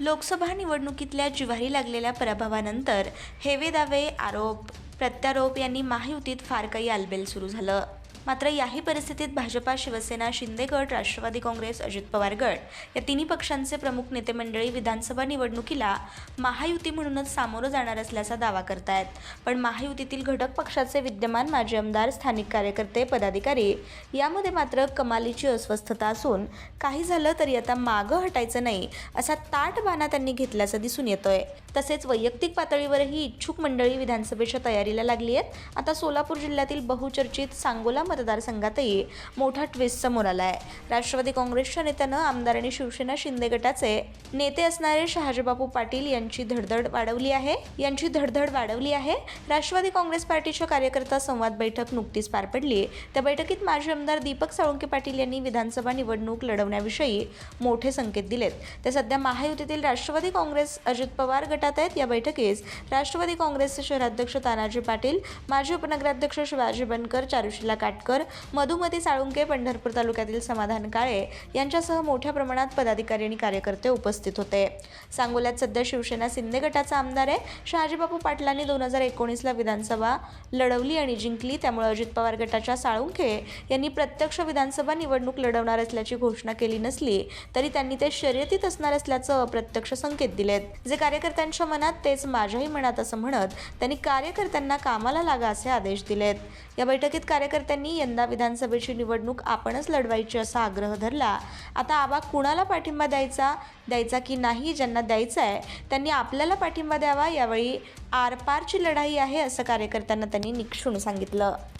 लोकसभा निवडणुकीतल्या जिव्हारी लागलेल्या पराभवानंतर हेवे दावे आरोप प्रत्यारोप यांनी महायुतीत फार काही आलबेल सुरू झालं. मात्र याही परिस्थितीत भाजपा शिवसेना शिंदे गट राष्ट्रवादी काँग्रेस अजित पवार गट या तिन्ही पक्षांचे प्रमुख नेते मंडळी विधानसभा निवडणुकीला महायुती म्हणूनच सामोरं जाणार असल्याचा दावा करतायत. पण महायुतीतील घटक पक्षाचे विद्यमान माजी आमदार स्थानिक कार्यकर्ते पदाधिकारी यामध्ये मात्र कमालीची अस्वस्थता असून काही झालं तरी आता मागं हटायचं नाही असा ताट बाना त्यांनी घेतल्याचं दिसून येतोय. तसेच वैयक्तिक पातळीवरही इच्छुक मंडळी विधानसभेच्या तयारीला लागली आहेत. आता सोलापूर जिल्ह्यातील बहुचर्चित सांगोला मतदारसंघातही मोठा ट्विस्ट समोर आला आहे राष्ट्रवादी काँग्रेसच्या नेत्यानं आमदार आणि शिवसेना शिंदे गटाचे नेते असणारे शहाजीबापू पाटील यांची धडधड वाढवली आहे. यांची धडधड वाढवली आहे. राष्ट्रवादी काँग्रेस पार्टीच्या कार्यकर्ता संवाद बैठक नुकतीच पार पडली. त्या बैठकीत माजी आमदार दीपक साळुंके पाटील यांनी विधानसभा निवडणूक लढवण्याविषयी मोठे संकेत दिलेत. ते सध्या महायुतीतील राष्ट्रवादी काँग्रेस अजित पवार गटात आहेत. या बैठकीस राष्ट्रवादी काँग्रेसचे शहराध्यक्ष तानाजी पाटील माजी उपनगराध्यक्ष शिवाजी बनकर चारुशिला काटकर मधुमती साळुंके पंढरपूर तालुक्यातील समाधान काळे यांच्यासह मोठ्या प्रमाणात पदाधिकारी आणि कार्यकर्ते उपस्थित होते. सांगोल्यात सध्या शिवसेना शिंदे गटाचा आमदार आहे. शहाजीबापू पाटलांनी दोन हजार एकोणीसला विधानसभा लढवली आणि जिंकली. त्यामुळे अजित पवार गटाच्या साळुंखे यांनी प्रत्यक्ष विधानसभा निवडणूक लढवणार असल्याची घोषणा केली नसली तरी त्यांनी ते शर्यतीत असणार असल्याचं अप्रत्यक्ष संकेत दिलेत. जे कार्यकर्त्यांच्या मनात तेच माझ्याही मनात असं म्हणत त्यांनी कार्यकर्त्यांना कामाला लागा असे आदेश दिलेत. या बैठकीत कार्यकर्त्यांनी यंदा विधानसभेची निवडणूक आपणच लढवायची असा आग्रह धरला. आता आबा कुणाला पाठिंबा द्यायचा? द्यायचा की नाही ज्यांना द्यायचा आहे त्यांनी आपल्याला पाठिंबा द्यावा. यावेळी आरपारची लढाई आहे असं कार्यकर्त्यांना त्यांनी निक्षून सांगितलं.